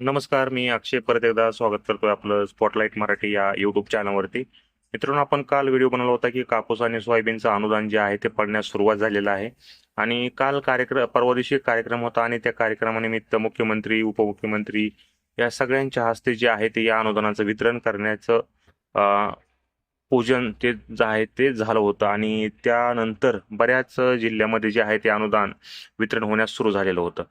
नमस्कार मी अक्षय. परत एकदा स्वागत करतोय आपलं स्पॉटलाईट मराठी या युट्यूब चॅनलवरती मित्रांनो आपण काल व्हिडिओ बनवला होता की कापूस आणि सोयाबीनचं अनुदान जे आहे ते पडण्यास सुरुवात झालेलं आहे. आणि काल कार्यक्रम परवा दिवशी कार्यक्रम होता आणि त्या कार्यक्रमानिमित्त मुख्यमंत्री उपमुख्यमंत्री या सगळ्यांच्या हस्ते जे आहे ते या अनुदानाचं वितरण करण्याचं पूजन ते जे आहे ते झालं होतं. आणि त्यानंतर बऱ्याच जिल्ह्यामध्ये जे आहे ते अनुदान वितरण होण्यास सुरू झालेलं होतं.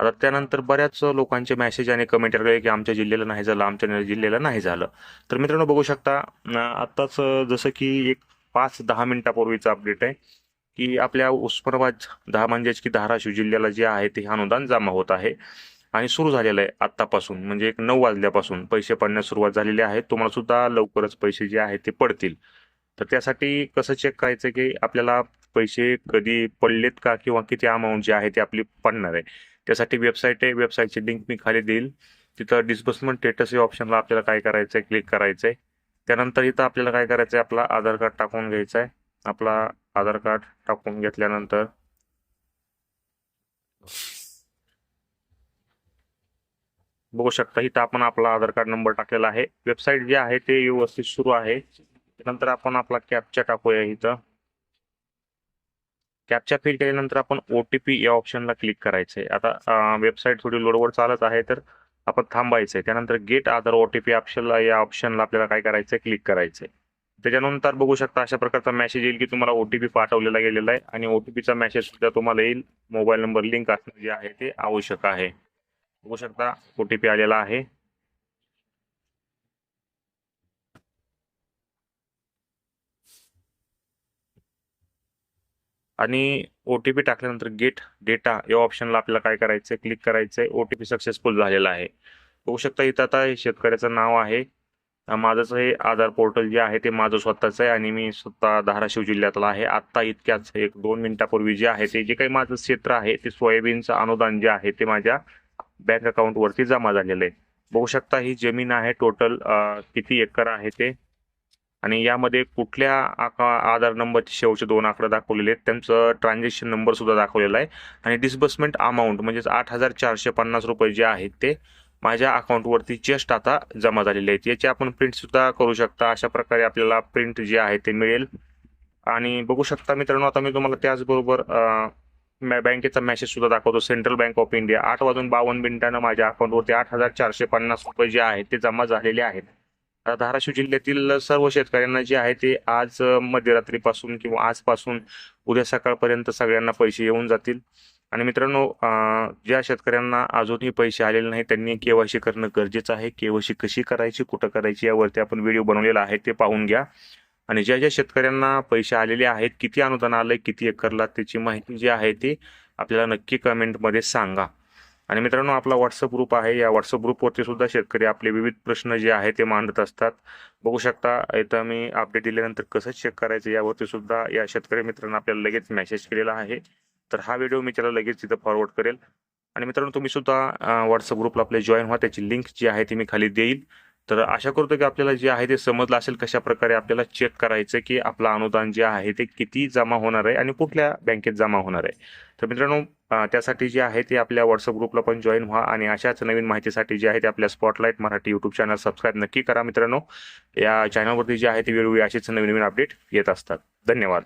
आता त्यानंतर बऱ्याच लोकांचे मेसेज आणि कमेंट आले की आमच्या जिल्ह्याला नाही झालं आमच्या जिल्ह्याला नाही झालं. तर मित्रांनो बघू शकता आत्ताच जसं की एक पाच दहा मिनिटापूर्वीचा अपडेट आहे की आपल्या उस्मानाबाद दहा म्हणजेच की धाराशिव जिल्ह्याला जे आहे ते अनुदान जमा होत आहे. आणि सुरू झालेलं आहे आत्तापासून म्हणजे एक नऊ वाजल्यापासून पैसे पडण्यास सुरुवात झालेली आहे. तुम्हाला सुद्धा लवकरच पैसे जे आहेत ते पडतील. तर त्यासाठी कसं चेक करायचं की आपल्याला पैसे कधी पडलेत का किंवा किती अमाऊंट जे आहे ते आपली पडणार आहे. त्यासाठी वेबसाईट आहे. वेबसाईटची लिंक मी खाली देईल. तिथं डिस्बर्समेंट स्टेटस या ऑप्शनला आपल्याला काय करायचं आहे क्लिक करायचं आहे त्यानंतर इथं आपल्याला काय करायचं आहे आपला आधार कार्ड टाकून घ्यायचं आहे आपला आधार कार्ड टाकून घेतल्यानंतर बघू शकता इथं आपण आपला आधार कार्ड नंबर टाकलेला आहे. वेबसाईट जे आहे ते व्यवस्थित सुरू आहे. नंतर आपण आपला कॅपचा टाकूया इथं. कॅपच्या फिल केल्यानंतर आपण ओ टी पी या ऑप्शनला क्लिक करायचं आहे आता वेबसाईट थोडी लोडवर चालत आहे तर आपण थांबायचं आहे त्यानंतर get Aadhaar O T P ऑप्शनला या ऑप्शनला आपल्याला काय करायचं आहे क्लिक करायचं आहे त्याच्यानंतर बघू शकता अशा प्रकारचा मेसेज येईल की तुम्हाला ओ टी पी पाठवलेला गेलेला आहे आणि ओ टी पीचा मेसेज सुद्धा तुम्हाला येईल. मोबाईल नंबर लिंक असणं जे आहे ते आवश्यक आहे. बघू शकता ओ टी पी आलेला आहे. आणि ओ टी पी टाकल्यानंतर गेट डेटा या ऑप्शनला आपल्याला काय करायचं आहे क्लिक करायचं आहे ओ टी पी सक्सेसफुल झालेला आहे. बघू शकता इथं आता हे शेतकऱ्याचं नाव आहे. माझंच हे आधार पोर्टल जे आहे ते माझं स्वतःचं आहे आणि मी स्वतः धाराशिव जिल्ह्यातला आहे. आत्ता इतक्याच एक दोन मिनिटापूर्वी जे आहे ते जे काही माझं क्षेत्र आहे ते सोयाबीनचं अनुदान जे आहे ते माझ्या बँक अकाउंटवरती जमा झालेलं आहे. बघू शकता ही जमीन आहे टोटल किती एकर आहे ते? आणि यामध्ये कुठल्या आका आधार नंबरचे शेवटचे दोन आकडे दाखवलेले आहेत त्यांचं ट्रान्झॅक्शन नंबर सुद्धा दाखवलेला आहे. आणि डिस्बर्समेंट अमाऊंट म्हणजेच आठ हजार चारशे पन्नास रुपये जे आहेत ते माझ्या अकाउंटवरती जस्ट आता जमा झालेले आहेत. याची आपण प्रिंट सुद्धा करू शकता. अशा प्रकारे आपल्याला प्रिंट जे आहे ते मिळेल. आणि बघू शकता मित्रांनो आता मी तुम्हाला त्याचबरोबर मॅ- बँकेचा मेसेज सुद्धा दाखवतो. सेंट्रल बँक ऑफ इंडिया आठ वाजून बावन्न मिनिटांना माझ्या अकाउंटवरती आठ हजार चारशे पन्नास रुपये जे आहेत ते जमा झालेले आहेत. धाराशिव जिल्ह्यातील सर्व शेतकऱ्यांना जे आहे ते आज मध्यरात्रीपासून किंवा आजपासून उद्या सकाळपर्यंत सगळ्यांना पैसे येऊन जातील. आणि मित्रांनो ज्या शेतकऱ्यांना अजूनही पैसे आलेले नाही त्यांनी केवायसी करणं गरजेचं आहे. केवायसी कशी करायची कुठं करायची यावरती आपण व्हिडिओ बनवलेला आहे ते पाहून घ्या. आणि ज्या ज्या शेतकऱ्यांना पैसे आलेले आहेत किती अनुदान आलंय किती एकरला त्याची माहिती जी आहे ती आपल्याला नक्की कमेंटमध्ये सांगा. आणि मित्रांनो आपला व्हॉट्सअप ग्रुप आहे. या व्हॉट्सअप ग्रुपवरती सुद्धा शेतकरी आपले विविध प्रश्न जे आहे ते मांडत असतात. बघू शकता इथं मी अपडेट दिल्यानंतर कसं चेक करायचं यावरती सुद्धा या शेतकरी मित्रांनो आपल्याला लगेच मेसेज केलेला आहे. तर हा व्हिडिओ मी त्याला लगेच तिथं फॉरवर्ड करेल. आणि मित्रांनो तुम्ही सुद्धा व्हॉट्सअप ग्रुपला आपले जॉईन व्हा. त्याची लिंक जी आहे ती मी खाली देईल. तर आशा करतो की आपल्याला जे आहे ते समजलं असेल कशा प्रकारे आपल्याला चेक करायचं की आपलं अनुदान जे आहे ते किती जमा होणार आहे आणि कुठल्या बँकेत जमा होणार आहे. तर मित्रांनो त्यासाठी जे आहे ते आपल्या व्हॉट्सअप ग्रुपला पण जॉईन व्हा आणि अशाच नवीन माहितीसाठी जे आहे ते आपल्या spotlight Marathi YouTube channel subscribe नक्की करा मित्रांनो. या चॅनलवरती जे आहे ते वेळोवेळी असेच नवीन नवीन अपडेट येत असतात. धन्यवाद.